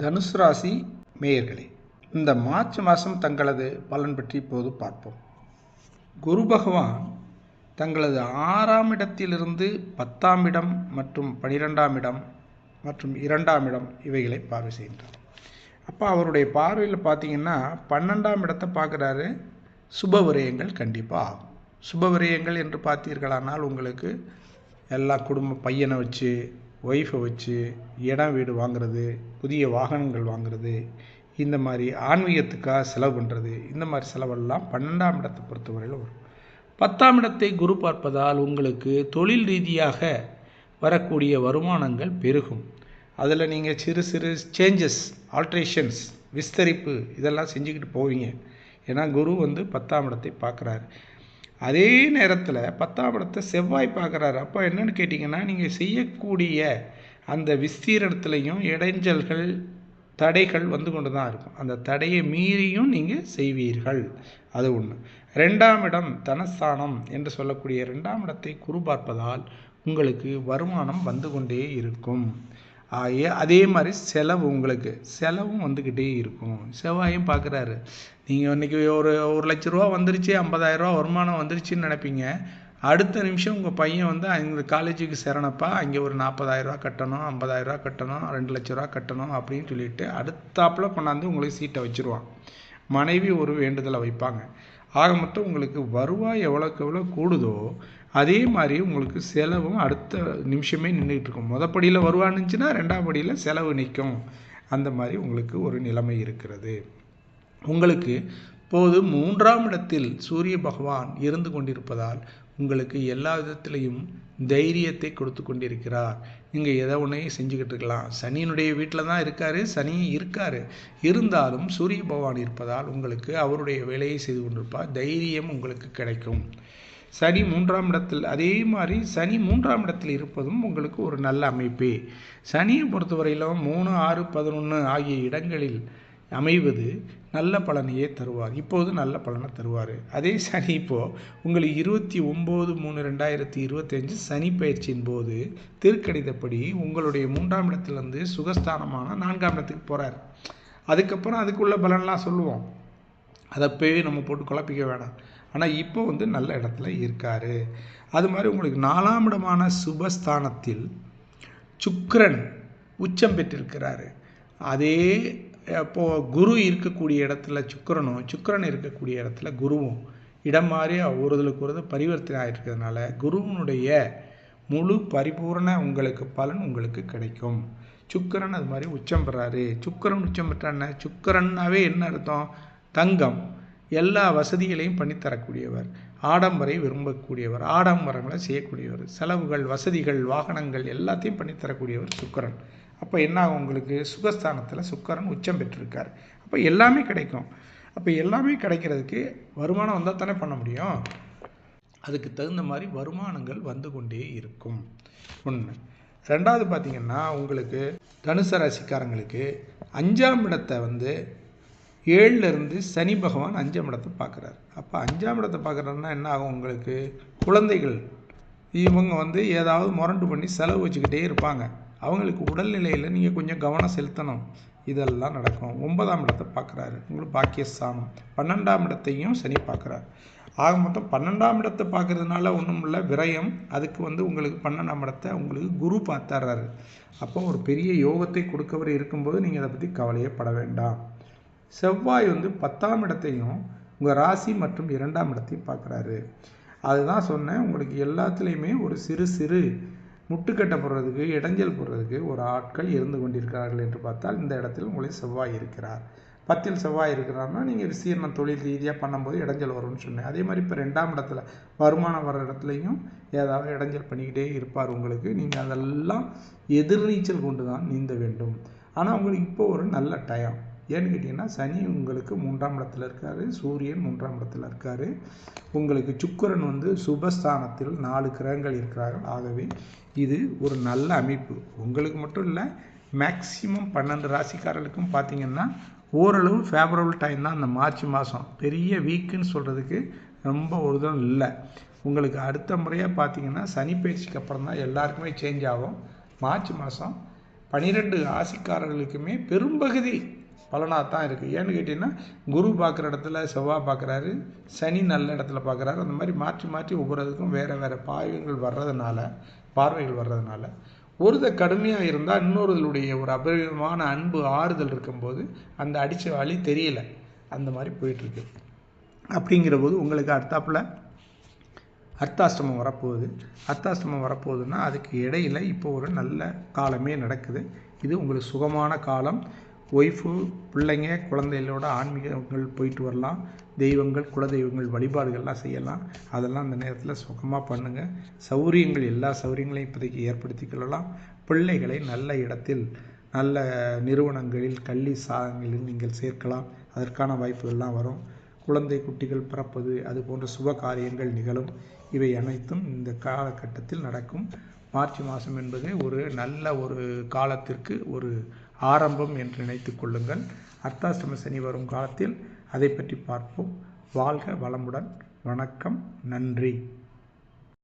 தனுசு ராசி மேயர்களே இந்த மார்ச் மாதம் தங்களது பலன் பற்றி இப்போது பார்ப்போம். குரு பகவான் தங்களது ஆறாம் இடத்திலிருந்து பத்தாம் இடம் மற்றும் பனிரெண்டாம் இடம் மற்றும் இரண்டாம் இடம் இவைகளை பார்வை செய்கின்றார். அப்போ அவருடைய பார்வையில் பார்த்தீங்கன்னா பன்னெண்டாம் இடத்தை பார்க்குறாரு. சுப விரயங்கள் கண்டிப்பாக ஆகும். சுப விரயங்கள் என்று பார்த்தீர்களானால் உங்களுக்கு எல்லா குடும்ப பையனை வச்சு ஒய்ஃபை வச்சு இடம் வீடு வாங்குறது புதிய வாகனங்கள் வாங்குறது இந்த மாதிரி ஆன்மீகத்துக்காக செலவு பண்ணுறது இந்த மாதிரி செலவெல்லாம் பன்னெண்டாம் இடத்தை பொறுத்தவரையில் வரும். பத்தாம் இடத்தை குரு பார்ப்பதால் உங்களுக்கு தொழில் ரீதியாக வரக்கூடிய வருமானங்கள் பெருகும். அதில் நீங்கள் சிறு சிறு சேஞ்சஸ் ஆல்ட்ரேஷன்ஸ் விஸ்தரிப்பு இதெல்லாம் செஞ்சுக்கிட்டு போவீங்க. ஏன்னா குரு வந்து பத்தாம் இடத்தை பார்க்குறாரு. அதே நேரத்தில் பத்தாம் இடத்தை செவ்வாய் பார்க்குறாரு. அப்போ என்னென்னு கேட்டிங்கன்னா நீங்கள் செய்யக்கூடிய அந்த விஸ்தீரணத்துலேயும் இடைஞ்சல்கள் தடைகள் வந்து கொண்டு தான் இருக்கும். அந்த தடையை மீறியும் நீங்கள் செய்வீர்கள். அது ஒன்று ரெண்டாம் இடம் தனஸ்தானம் என்று சொல்லக்கூடிய ரெண்டாம் இடத்தை குரு பார்ப்பதால் உங்களுக்கு வருமானம் வந்து கொண்டே இருக்கும். அதே மாதிரி செலவு உங்களுக்கு. செலவும் வந்துக்கிட்டே இருக்கும். செவ்வாயும் பார்க்குறாரு. நீங்கள் இன்றைக்கி ஒரு ஒரு லட்ச ரூபா வந்துருச்சு ஐம்பதாயிரரூவா வருமானம் வந்துருச்சுன்னு நினைப்பீங்க. அடுத்த நிமிஷம் உங்கள் பையன் வந்து அந்த காலேஜுக்கு சேரணப்பா அங்கே ஒரு நாற்பதாயிரரூவா கட்டணும் ஐம்பதாயிரரூவா கட்டணும் ரெண்டு லட்ச ரூபா கட்டணும் அப்படின்னு சொல்லிட்டு அடுத்தாப்பில் கொண்டாந்து உங்களுக்கு சீட்டை வச்சுருவான். மனைவி ஒரு வேண்டுதலை வைப்பாங்க. ஆக மொத்தம் உங்களுக்கு வருவாய் எவ்வளோக்கு எவ்வளோ கூடுதோ அதே மாதிரி உங்களுக்கு செலவும் அடுத்த நிமிஷமே நின்றுக்கிட்டு இருக்கும். மொதப்படியில் வருவான்னு இருந்துச்சுன்னா ரெண்டாம் படியில் செலவு நிற்கும் அந்த மாதிரி உங்களுக்கு ஒரு நிலைமை இருக்கிறது. உங்களுக்கு இப்போது மூன்றாம் இடத்தில் சூரிய பகவான் இருந்து கொண்டிருப்பதால் உங்களுக்கு எல்லா விதத்திலையும் தைரியத்தை கொடுத்து கொண்டிருக்கிறார். நீங்கள் எதை ஒன்றையும் செஞ்சுக்கிட்டு இருக்கலாம். சனியினுடைய வீட்டில் தான் இருக்கார். சனி இருக்கார். இருந்தாலும் சூரிய பகவான் இருப்பதால் உங்களுக்கு அவருடைய வேலையை செய்து கொண்டிருப்பார். தைரியம் உங்களுக்கு கிடைக்கும். சனி மூன்றாம் இடத்தில் அதே மாதிரி சனி மூன்றாம் இடத்தில் இருப்பதும் உங்களுக்கு ஒரு நல்ல அமைப்பு. சனியை பொறுத்தவரையிலும் மூணு ஆறு பதினொன்று ஆகிய இடங்களில் அமைவது நல்ல பலனையே தருவார். இப்போது நல்ல பலனை தருவார். அதே சனி இப்போது உங்களுக்கு இருபத்தி ஒம்பது மூணு ரெண்டாயிரத்தி இருபத்தஞ்சு சனி பயிற்சியின் போது திருக்கணிதப்படி உங்களுடைய மூன்றாம் இடத்துலேருந்து சுகஸ்தானமான நான்காம் இடத்துக்கு போகிறார் அதுக்கப்புறம் அதுக்குள்ள பலன்லாம் சொல்லுவோம். அதை போய் நம்ம போட்டு குழப்பிக்க வேணாம். ஆனால் இப்போ வந்து நல்ல இடத்துல இருக்கார். அது மாதிரி உங்களுக்கு நாலாம் இடமான சுபஸ்தானத்தில் சுக்கரன் உச்சம் பெற்றிருக்கிறாரு. அதே இப்போது குரு இருக்கக்கூடிய இடத்துல சுக்கரனும் சுக்கரன் இருக்கக்கூடிய இடத்துல குருவும் இடம் மாறி ஒருதலுக்கு ஒரு பரிவர்த்தனை ஆகிருக்கிறதுனால குருவனுடைய முழு பரிபூர்ண உங்களுக்கு பலன் உங்களுக்கு கிடைக்கும். சுக்கரன் அது மாதிரி உச்சம் பெறாரு. சுக்கரன் உச்சம் பெற்றான சுக்கரன்னாவே என்ன அர்த்தம்? தங்கம். எல்லா வசதிகளையும் பண்ணித்தரக்கூடியவர். ஆடம்பரை விரும்பக்கூடியவர். ஆடம்பரங்களை செய்யக்கூடியவர். செலவுகள் வசதிகள் வாகனங்கள் எல்லாத்தையும் பண்ணித்தரக்கூடியவர் சுக்கரன். அப்போ என்ன ஆகும் உங்களுக்கு? சுகஸ்தானத்தில் சுக்கரன் உச்சம் பெற்றிருக்கார். அப்போ எல்லாமே கிடைக்கும். அப்போ எல்லாமே கிடைக்கிறதுக்கு வருமானம் வந்தால் தானே பண்ண முடியும். அதுக்கு தகுந்த மாதிரி வருமானங்கள் வந்து கொண்டே இருக்கும். ஒன்று ரெண்டாவது பார்த்திங்கன்னா உங்களுக்கு தனுசு ராசிக்காரங்களுக்கு அஞ்சாம் இடத்தை வந்து ஏழுலேருந்து சனி பகவான் அஞ்சாம் இடத்தை பார்க்குறாரு. அப்போ அஞ்சாம் இடத்தை பார்க்குறாருன்னா என்ன ஆகும் உங்களுக்கு? குழந்தைகள் இவங்க வந்து ஏதாவது முரண்டு பண்ணி செலவு வச்சுக்கிட்டே இருப்பாங்க. அவங்களுக்கு உடல்நிலையில் நீங்கள் கொஞ்சம் கவனம் செலுத்தணும். இதெல்லாம் நடக்கும். ஒன்பதாம் இடத்தை பார்க்குறாரு. உங்களுக்கு பாக்கியஸ்தானம். பன்னெண்டாம் இடத்தையும் சனி பார்க்குறாரு. ஆக மொத்தம் பன்னெண்டாம் இடத்தை பார்க்குறதுனால ஒன்றும் இல்லை விரயம். அதுக்கு வந்து உங்களுக்கு பன்னெண்டாம் இடத்தை உங்களுக்கு குரு பார்த்துறாரு. அப்போ ஒரு பெரிய யோகத்தை கொடுக்கவர் இருக்கும்போது நீங்கள் அதை பற்றி கவலையே பட வேண்டாம். செவ்வாய் வந்து பத்தாம் இடத்தையும் உங்கள் ராசி மற்றும் இரண்டாம் இடத்தையும் பார்க்குறாரு. அதுதான் சொன்னேன் உங்களுக்கு எல்லாத்துலேயுமே ஒரு சிறு சிறு முட்டுக்கட்டை போடுறதுக்கு இடைஞ்சல் போடுறதுக்கு ஒரு ஆட்கள் இருந்து கொண்டிருக்கிறார்கள் என்று பார்த்தால் இந்த இடத்தில் உங்களுக்கு செவ்வாய் இருக்கிறார். பத்தில் செவ்வாய் இருக்கிறார்னா நீங்கள் விசீரண தொழில் ரீதியாக பண்ணும்போது இடைஞ்சல் வரும்னு சொன்னேன். அதே மாதிரி இப்போ ரெண்டாம் இடத்துல வருமானம் வர இடத்துலையும் ஏதாவது இடைஞ்சல் பண்ணிக்கிட்டே இருப்பார் உங்களுக்கு. நீங்கள் அதெல்லாம் எதிர்நீச்சல் கொண்டு தான் நீந்த வேண்டும். ஆனால் உங்களுக்கு இப்போ ஒரு நல்ல டயம் ஏன்னு கேட்டிங்கன்னா சனி உங்களுக்கு மூன்றாம் இடத்துல இருக்கார் சூரியன் மூன்றாம் இடத்துல இருக்கார். உங்களுக்கு சுக்கரன் வந்து சுபஸ்தானத்தில் நாலு கிரகங்கள் இருக்கிறார்கள். ஆகவே இது ஒரு நல்ல அமைப்பு. உங்களுக்கு மட்டும் இல்லை மேக்சிமம் பன்னெண்டு ராசிக்காரர்களுக்கும் பார்த்தீங்கன்னா ஓரளவு ஃபேவரபிள் டைம் தான் அந்த மார்ச் மாதம் பெரிய வீக்குன்னு சொல்கிறதுக்கு ரொம்ப ஒரு இதுவும் இல்லை. உங்களுக்கு அடுத்த முறையாக பார்த்தீங்கன்னா சனி பயிற்சிக்கு அப்புறம் தான் எல்லாருக்குமே சேஞ்ச் ஆகும். மார்ச் மாதம் பனிரெண்டு ராசிக்காரர்களுக்குமே பெரும்பகுதி பலனாக தான் இருக்குது ஏன்னு கேட்டிங்கன்னா குரு பார்க்குற இடத்துல செவ்வாய் பார்க்குறாரு சனி நல்ல இடத்துல பார்க்குறாரு. அந்த மாதிரி மாற்றி மாற்றி ஒவ்வொரு இதுக்கும் வேறு வேறு பாயங்கள் வர்றதுனால பார்வைகள் வர்றதுனால. ஒருத கடுமையாக இருந்தால் இன்னொருதலுடைய ஒரு அபரிதமான அன்பு ஆறுதல் இருக்கும்போது அந்த அடித்த வழி தெரியல. அந்த மாதிரி போயிட்டுருக்கு. அப்படிங்கிற போது உங்களுக்கு அடுத்தாப்புல அர்த்தாஷ்டமம் வரப்போகுது. அர்த்தாஷ்டமம் வரப்போகுதுன்னா அதுக்கு இடையில இப்போ ஒரு நல்ல காலமே நடக்குது. இது உங்களுக்கு சுகமான காலம். ஒய்ஃபு பிள்ளைங்க குழந்தைகளோட ஆன்மீகங்கள் போயிட்டு வரலாம். தெய்வங்கள் குலதெய்வங்கள் வழிபாடுகள்லாம் செய்யலாம். அதெல்லாம் அந்த நேரத்தில் சுகமாக பண்ணுங்கள் சௌரியங்கள் எல்லா சௌரியங்களையும் இப்போதைக்கு ஏற்படுத்தி கொள்ளலாம். பிள்ளைகளை நல்ல இடத்தில் நல்ல நிறுவனங்களில் கல்வி சாதனங்களில் நீங்கள் சேர்க்கலாம். அதற்கான வாய்ப்புகள்லாம் வரும். குழந்தை குட்டிகள் பிறப்பது அது போன்ற சுப காரியங்கள் நிகழும். இவை அனைத்தும் இந்த காலகட்டத்தில் நடக்கும். மார்ச் மாதம் என்பது ஒரு நல்ல ஒரு காலத்திற்கு ஒரு ஆரம்பம் என்று நினைத்து கொள்ளுங்கள். அர்த்தாஷ்டம சனி வரும் காலத்தில் அதை பற்றி பார்ப்போம். வாழ்க வளமுடன். வணக்கம். நன்றி.